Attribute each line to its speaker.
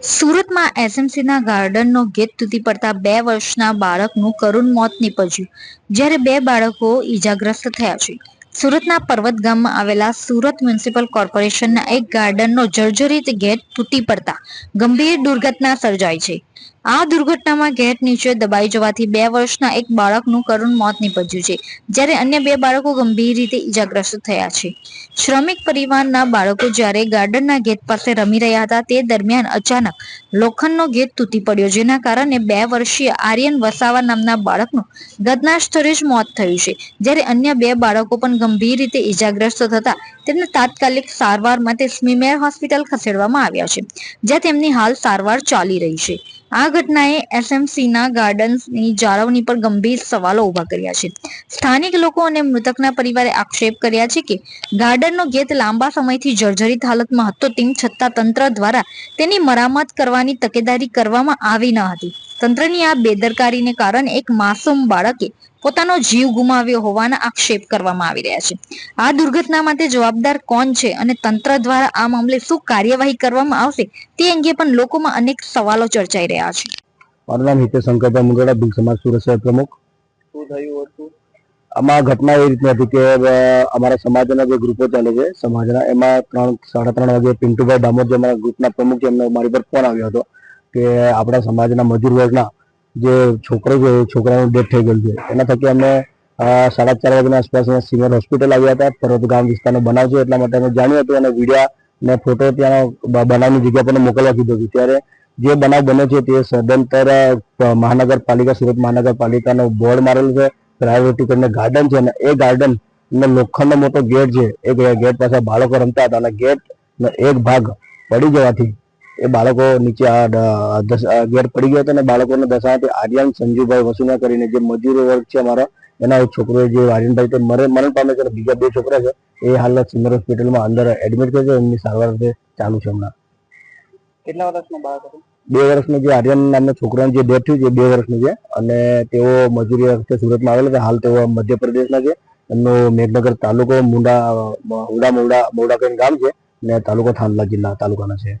Speaker 1: સુરતમાં એસએમસીના ગાર્ડનનો ગેટ તૂટી પડતા બે વર્ષના બાળકનું કરુણ મોત નીપજ્યું. જ્યારે બે બાળકો ઈજાગ્રસ્ત થયા છે. સુરતના પર્વત ગામમાં આવેલા સુરત મ્યુનિસિપલ કોર્પોરેશનના એક ગાર્ડનનો જર્જરિત ગેટ તૂટી પડતા ગંભીર દુર્ઘટના સર્જાઈ છે. આ દુર્ઘટનામાં ગેટ નીચે દબાઈ જવાથી બે વર્ષના એક બાળકનું કરુણ મોત નીપજ્યું છે, જ્યારે અન્ય બે બાળકો ગંભીર રીતે ઈજાગ્રસ્ત થયા છે. શ્રમિક પરિવારના બાળકો જ્યારે ગાર્ડનના ગેટ પાસે રમી રહ્યા હતા, તે દરમિયાન અચાનક લોખંડનો ગેટ તૂટી પડ્યો, જેના કારણે બે વર્ષીય આર્યન વસાવા નામના બાળકનું ઘટના સ્થળે જ મોત થયું છે. જ્યારે અન્ય બે બાળકો પણ ગંભીર રીતે ઈજાગ્રસ્ત થતા, તેમને તાત્કાલિક સારવાર માટે સ્મીમેર હોસ્પિટલ ખસેડવામાં આવ્યા છે, જ્યાં તેમની હાલ સારવાર ચાલી રહી છે. આ ઘટનાએ એસએમસીના ગાર્ડન્સની જાળવણી પર ગંભીર સવાલો ઊભા કર્યા છે. સ્થાનિક લોકો અને મૃતકના પરિવારે આક્ષેપ કર્યા છે કે ગાર્ડનનો ગેટ લાંબા સમયથી જર્જરિત હાલતમાં હતો તેમ છતાં તંત્ર દ્વારા તેની મરામત કરવાની તકેદારી કરવામાં આવી ન હતી. તંત્રની આ બેદરકારીને કારણે એક માસૂમ બાળકે પોતાનો જીવ ગુમાવ્યો હોવાના આક્ષેપ કરવામાં આવી રહ્યા છે. આ દુર્ઘટના માટે જવાબદાર કોણ છે અને તંત્ર દ્વારા આ મામલે શું કાર્યવાહી કરવામાં આવશે તે અંગે પણ લોકોમાં અનેક સવાલો ચર્ચાઈ રહ્યા છે.
Speaker 2: મારું નામ હિતેશ શંકરભાઈ મુંડોડા ભીલ સમાજ સુરત શહેર પ્રમુખ.
Speaker 3: શું થયું હતું?
Speaker 2: આમાં ઘટના એ રીતની હતી કે અમારા સમાજના જે ગ્રુપો ચાલે છે સમાજના એમાં ત્રણ સાડા ત્રણ વાગે પિન્ટુભાઈ દામોદ જે અમારા ગ્રુપના પ્રમુખ છે એમનો મારી પર ફોન આવ્યો હતો. કે આપણા સમાજના મજૂર વર્ગના જે છોકરો છે છોકરાનું ડેથ થઈ ગયેલું છે. એના થકી અમે સાડા ચાર વાગ્યાના આસપાસ સિનિયર હોસ્પિટલ આવ્યા હતા, પર્વત ગામ વિસ્તારનો બનાવ છે, એટલા માટે અમે જાણ્યું હતું અને વિડીયા ને ફોટો ત્યાં બનાવની જગ્યા પર મોકલવા કીધું હતું. ત્યારે જે બનાવ બન્યો છે, તે સદંતર મહાનગરપાલિકા, સુરત મહાનગરપાલિકાનો બોર્ડ મારેલું છે, પ્રાયોરિટી કરીને ગાર્ડન છે અને એ ગાર્ડન ને લોખંડનો મોટો ગેટ છે. એ ગેટ પાસે બાળકો રમતા હતા અને ગેટનો એક ભાગ પડી જવાથી એ બાળકો નીચે આ પડી ગયો હતો અને બાળકોને દશાથી આર્યન સંજુભાઈ વસુના કરીને જે મજૂરો વર્ગ છે અમારા એના છોકરો જે આર્યનભાઈ તે મરે મરણ પામે છે અને બીજા બે છોકરા છે એ હાલ સિમર હોસ્પિટલમાં અંદર એડમિટ છે એમની સારવાર ચાલુ છે હમણાં.
Speaker 3: કેટલા વર્ષનો બાળક હતું?
Speaker 2: બે વર્ષનો જે આર્યન નામનો છોકરાનું જે ડેથ થયું છે બે વર્ષનું છે અને તેઓ મજૂરી અર્થે સુરતમાં આવેલા છે હાલ તેઓ મધ્યપ્રદેશના છે એમનો મેઘનગર તાલુકો મુંડા હુડા મોડા મોડા કઈ ગામ છે ને તાલુકો થાનલા જિલ્લા તાલુકાના છે.